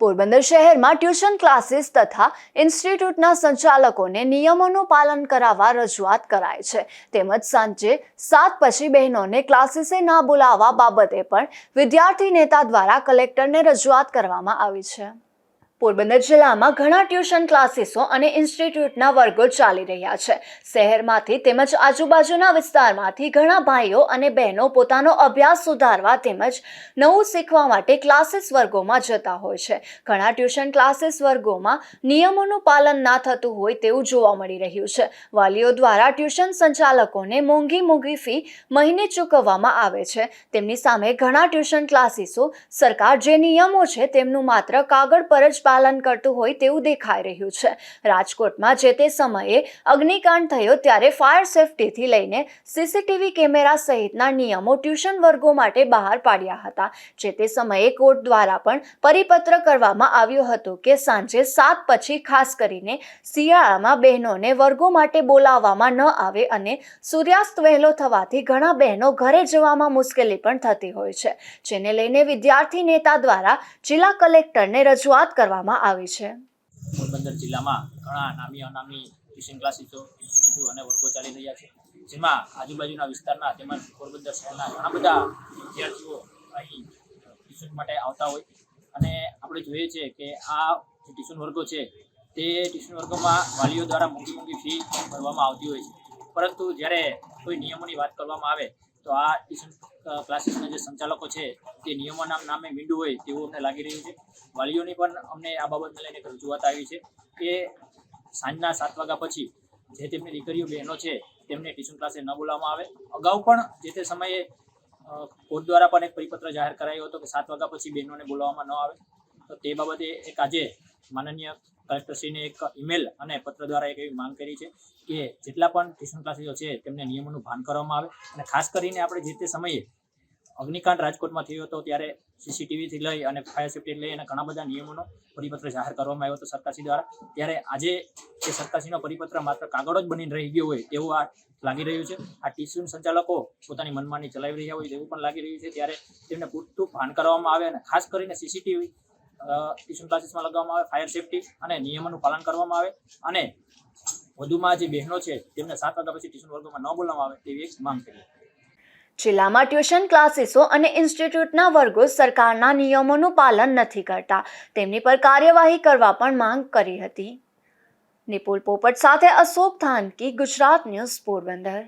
પોરબંદર શહેરમાં tuition classes તથા ઇન્સ્ટિટ્યૂટના સંચાલકોને નિયમોનું પાલન કરાવવા રજૂઆત કરાય છે. તેમજ સાંજે સાત પછી બહેનોને ક્લાસીસે ના બોલાવવા બાબતે પણ વિદ્યાર્થી નેતા દ્વારા કલેક્ટરને રજૂઆત કરવામાં આવી છે. પોરબંદર જિલ્લામાં ઘણા ટ્યુશન ક્લાસીસો અને ઇન્સ્ટિટ્યૂટના વર્ગો ચાલી રહ્યા છે. શહેરમાંથી તેમજ આજુબાજુના વિસ્તારમાંથી ઘણા ભાઈઓ અને બહેનો પોતાનો અભ્યાસ સુધારવા તેમજ નવું શીખવા માટે ક્લાસીસ વર્ગોમાં જતા હોય છે. ઘણા ટ્યુશન ક્લાસીસ વર્ગોમાં નિયમોનું પાલન ના થતું હોય તેવું જોવા મળી રહ્યું છે. વાલીઓ દ્વારા ટ્યુશન સંચાલકોને મોંઘી મોંઘી ફી મહિને ચૂકવવામાં આવે છે. તેમની સામે ઘણા ટ્યુશન ક્લાસીસો સરકાર જે નિયમો છે તેમનું માત્ર કાગળ પર જ પાલન કરતું હોય તેવું દેખાઈ રહ્યું છે. રાજકોટમાં જે તે સમયે અગ્નિકાંડ થયો ત્યારે ફાયર સેફટીથી લઈને સીસીટીવી કેમેરા સહિતના નિયમો ટ્યુશન વર્ગો માટે બહાર પાડ્યા હતા. જે તે સમયે કોર્ટ દ્વારા પણ પરિપત્ર કરવામાં આવ્યો હતો કે સાંજે સાત પછી ખાસ કરીને શિયાળામાં બહેનોને વર્ગો માટે બોલાવવામાં ન આવે અને સૂર્યાસ્ત વહેલો થવાથી ઘણા બહેનો ઘરે જવામાં મુશ્કેલી પણ થતી હોય છે. જેને લઈને વિદ્યાર્થી નેતા દ્વારા જિલ્લા કલેક્ટરને રજૂઆત કરવામાં આવી છે. પોરબંદર જિલ્લામાં ઘણા નામી, અનામી ટ્યુશન ક્લાસીસો ઇન્સ્ટિટ્યૂટો અને વર્ગો ચાલી રહ્યા છે. જેમાં આજુબાજુના વિસ્તારના તેમજ પોરબંદર શહેરના ઘણા બધા વિદ્યાર્થીઓ અહીં ટ્યુશન માટે આવતા હોય. અને આપણે જોઈએ છીએ કે આ ટ્યુશન વર્ગો છે, તે ટ્યુશન વર્ગોમાં વાલીઓ દ્વારા મોટી મોટી ફી ભરવામાં આવતી હોય છે. પરંતુ જ્યારે કોઈ નિયમોની વાત કરવામાં આવે, તો આ ટ્યુશન ક્લાસીસના જે સંચાલકો છે તે નિયમોના નામે મીંડું હોય તેવું અમને લાગી રહ્યું છે. વાલીઓની પણ અમને આ બાબતને લઈને રજૂઆત આવી છે કે સાંજના સાત વાગ્યા પછી જે તેમની દીકરીઓ, બહેનો છે, તેમને ટ્યુશન ક્લાસે ન બોલાવવામાં આવે. અગાઉ પણ જે તે સમયે કોર્ટ દ્વારા પણ એક પરિપત્ર જાહેર કરાયો હતો કે સાત વાગ્યા પછી બહેનોને બોલાવવામાં ન આવે. તો તે બાબતે એક આજે માનનીય કલેક્ટરશ્રીને એક ઈમેલ અને પત્ર દ્વારા એક એવી માંગ કરી છે કે જેટલા પણ ટ્યુશન ક્લાસીસો છે તેમને નિયમોનું ભાન કરવામાં આવે અને ખાસ કરીને આપણે જે તે સમયે અગ્નિકાંડ રાજકોટમાં થયો હતો ત્યારે સીસીટીવીથી લઈ અને ફાયર સેફ્ટી લઈ અને ઘણા બધા નિયમોનો પરિપત્ર જાહેર કરવામાં આવ્યો હતો સરકારશ્રી દ્વારા. ત્યારે આજે એ સરકારશ્રીનો પરિપત્ર માત્ર કાગળો જ બનીને રહી ગયો હોય તેવું આ લાગી રહ્યું છે. આ ટ્યુશન સંચાલકો પોતાની મનમાની ચલાવી રહ્યા હોય તેવું પણ લાગી રહ્યું છે. ત્યારે તેમને પૂરતું ભાન કરવામાં આવે અને ખાસ કરીને સીસીટીવી ટ્યુશન લગાવવામાં આવે ફાયર સેફટી અને નિયમોનું પાલન કરવામાં આવે અને વધુમાં જે બહેનો છે, તેમને સાત વાગ્યા પછી ટ્યુશન વર્ગોમાં ન બોલવામાં આવે તેવી એક માંગ કરી. જિલ્લામાં ટ્યુશન ક્લાસીસો અને ઇન્સ્ટિટ્યૂટના વર્ગો સરકારના નિયમોનું પાલન નથી કરતા. તેમની પર કાર્યવાહી કરવા પણ માંગ કરી હતી. નિપુલ પોપટ સાથે અશોક થાનકી, ગુજરાત ન્યૂઝ પોરબંદર.